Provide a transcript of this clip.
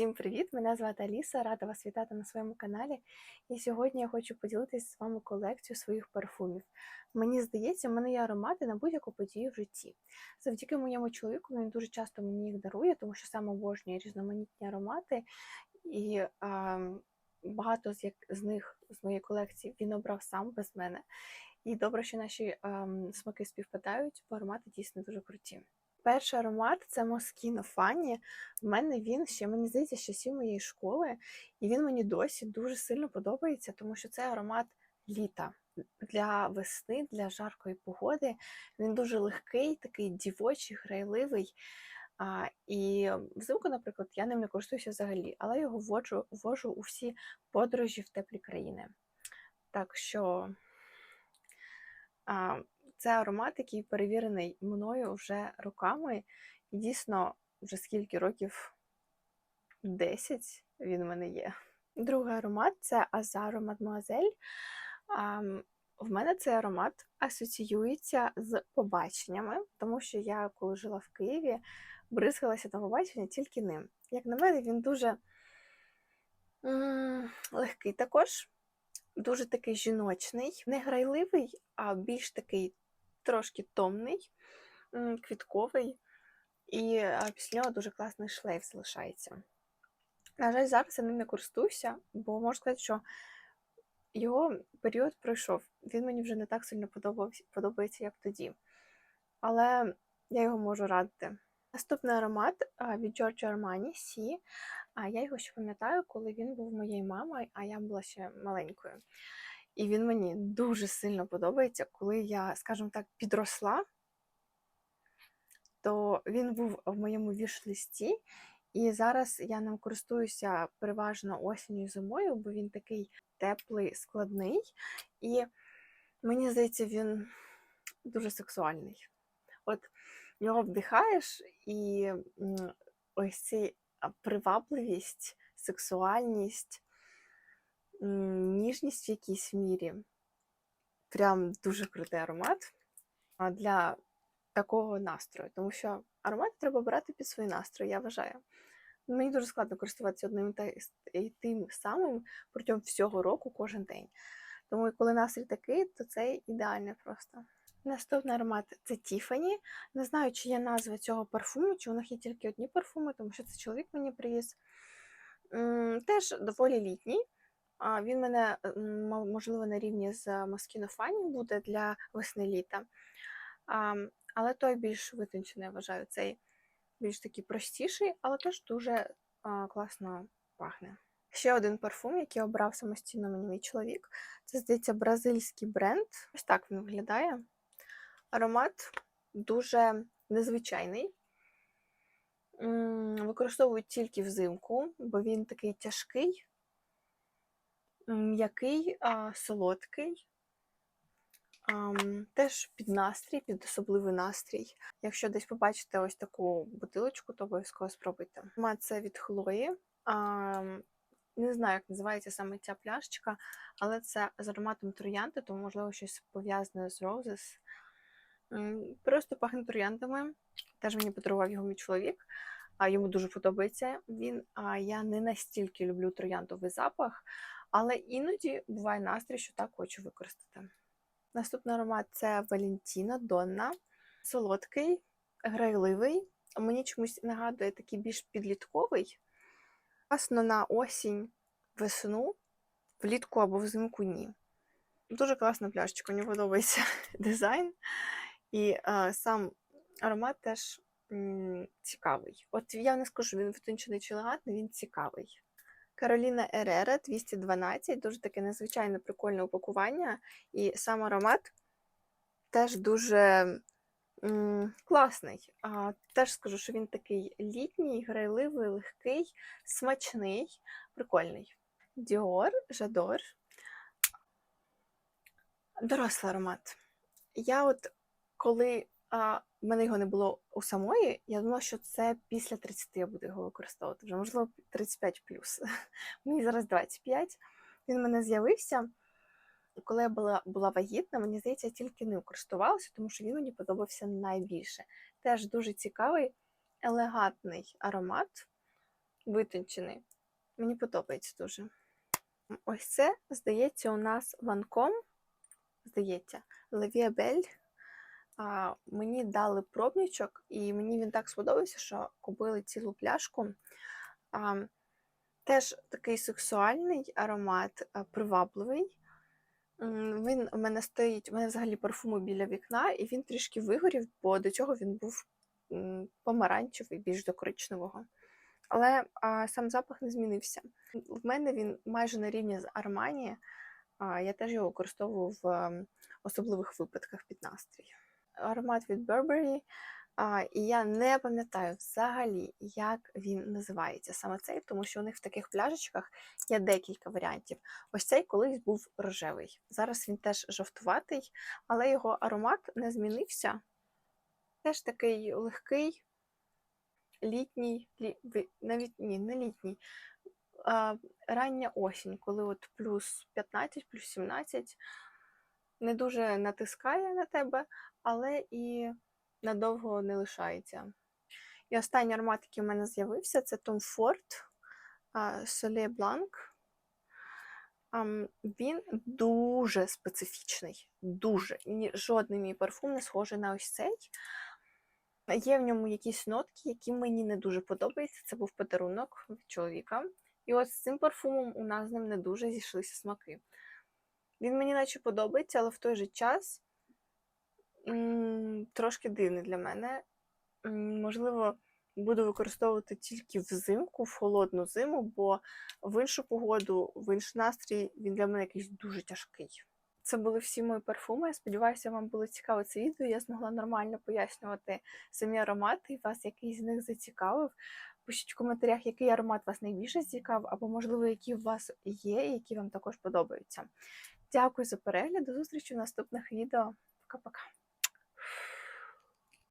Всім привіт! Мене звати Аліса, рада вас вітати на своєму каналі. І сьогодні я хочу поділитися з вами колекцією своїх парфумів. Мені здається, в мене є аромати на будь-яку подію в житті. Завдяки моєму чоловіку він дуже часто мені їх дарує, тому що сам обожнює різноманітні аромати. І а, багато з, як, з них з моєї колекції він обрав сам без мене. І добре, що наші а, смаки співпадають, бо аромати дійсно дуже круті. Перший аромат це Moschino Fanny. У мене він ще, мені здається, з часів моєї школи, і він мені досі дуже сильно подобається, тому що це аромат літа для весни, для жаркої погоди. Він дуже легкий, такий дівочий, грайливий. А, І взимку, наприклад, я ним не користуюся взагалі, але його вводжу, ввожу у всі подорожі в теплі країни. Так що. А, це аромат, який перевірений мною вже роками, і дійсно, вже скільки років 10 він у мене є. Другий аромат це Азаро Мадмуазель. В мене цей аромат асоціюється з побаченнями, тому що я, коли жила в Києві, бризгалася на побачення тільки ним. Як на мене, він дуже м легкий також, дуже такий жіночний, не грайливий, а більш такий трошки томний, квітковий, і після нього дуже класний шлейф залишається. На жаль, зараз я ним не користуюся, бо можу сказати, що його період пройшов. Він мені вже не так сильно подобається, як тоді. Але я його можу радити. Наступний аромат від Giorgio Armani Сі. Я його ще пам'ятаю, коли він був моєю мамою, а я була ще маленькою. І він мені дуже сильно подобається, коли я, скажімо так, підросла, то він був в моєму віш-листі, і зараз я ним користуюся переважно осінню і зимою, бо він такий теплий, складний. І мені здається, він дуже сексуальний. От його вдихаєш, і ось ця привабливість, сексуальність ніжність в якійсь мірі. Прям дуже крутий аромат для такого настрою. Тому що аромат треба брати під свій настрій, я вважаю. Мені дуже складно користуватися одним і тим самим протягом всього року кожен день. Тому, коли настрій такий, то це ідеальне просто. Наступний аромат це Тіфані. Не знаю, чи є назва цього парфуму, чи у них є тільки одні парфуми, тому що це чоловік мені привіз. Теж доволі літній. Він мене, можливо, на рівні з Fanny буде для весни-літа. Але той більш витончений, я вважаю, цей більш такий простіший, але теж дуже класно пахне. Ще один парфум, який обрав самостійно мені мій чоловік. Це, здається, бразильський бренд. Ось так він виглядає. Аромат дуже незвичайний. Використовують тільки взимку, бо він такий тяжкий м'який, солодкий, теж під настрій, під особливий настрій. Якщо десь побачите ось таку бутилочку, то обов'язково спробуйте. Ма Це від Хлої. Не знаю, як називається саме ця пляшечка, але це з ароматом троянди, тому, можливо, щось пов'язане з Roses. Просто пахне трояндами. Теж мені подарував його мій чоловік, а йому дуже подобається він. А я не настільки люблю трояндовий запах, але іноді буває настрій, що так хочу використати. Наступний аромат це Валентіна Донна. Солодкий, грайливий. Мені чомусь нагадує такий більш підлітковий. Власно на осінь, весну, влітку або взимку ні. Дуже класна пляшечка, мені подобається дизайн. І а, сам аромат теж м цікавий. От я не скажу, він витончений чи елегантний, він цікавий. Кароліна Ерера 212, дуже таке незвичайне прикольне упакування. І сам аромат теж дуже класний. А, Теж скажу, що він такий літній, грайливий, легкий, смачний, прикольний. Dior Жадор. Дорослий аромат. Я от коли а, в мене його не було у самої, я думала, що це після 30 я буду його використовувати. Вже, можливо, 35 плюс. Мені зараз 25. Він в мене з'явився. Коли я була була вагітна, мені здається, я тільки ним користувалася, тому що він мені подобався найбільше. Теж дуже цікавий, елегантний аромат, витончений. Мені подобається дуже. Ось це, здається, у нас ланком. Здається, Левіабель. А, мені дали пробничок, і мені він так сподобався, що купили цілу пляшку. А, теж такий сексуальний аромат, а, привабливий. Він у мене стоїть, у мене взагалі парфуми біля вікна, і він трішки вигорів, бо до цього він був помаранчевий, більш до коричневого. Але а, сам запах не змінився. В мене він майже на рівні з Armani. А, я теж його використовую в особливих випадках під настрій. Аромат від Burberry. А, і я не пам'ятаю взагалі, як він називається саме цей, тому що у них в таких пляшечках є декілька варіантів. Ось цей колись був рожевий. Зараз він теж жовтуватий, але його аромат не змінився. Теж такий легкий, літній, лі, навіть ні, не літній, а, рання осінь, коли от плюс 15, плюс 17 не дуже натискає на тебе, але і надовго не лишається. І останній аромат, який у мене з'явився, це Tom Ford Soleil Blanc. Він дуже специфічний, дуже. Жодний мій парфум не схожий на ось цей. Є в ньому якісь нотки, які мені не дуже подобаються. Це був подарунок чоловіка. І от з цим парфумом у нас з ним не дуже зійшлися смаки. Він мені наче подобається, але в той же час трошки дивний для мене. Можливо, буду використовувати тільки взимку, в холодну зиму, бо в іншу погоду, в інший настрій він для мене якийсь дуже тяжкий. Це були всі мої парфуми. Я сподіваюся, вам було цікаво це відео. Я змогла нормально пояснювати самі аромати, і вас якийсь з них зацікавив. Пишіть в коментарях, який аромат вас найбільше цікавив, або, можливо, які у вас є, і які вам також подобаються. Дякую за перегляд. До зустрічі в наступних відео. Пока-пока.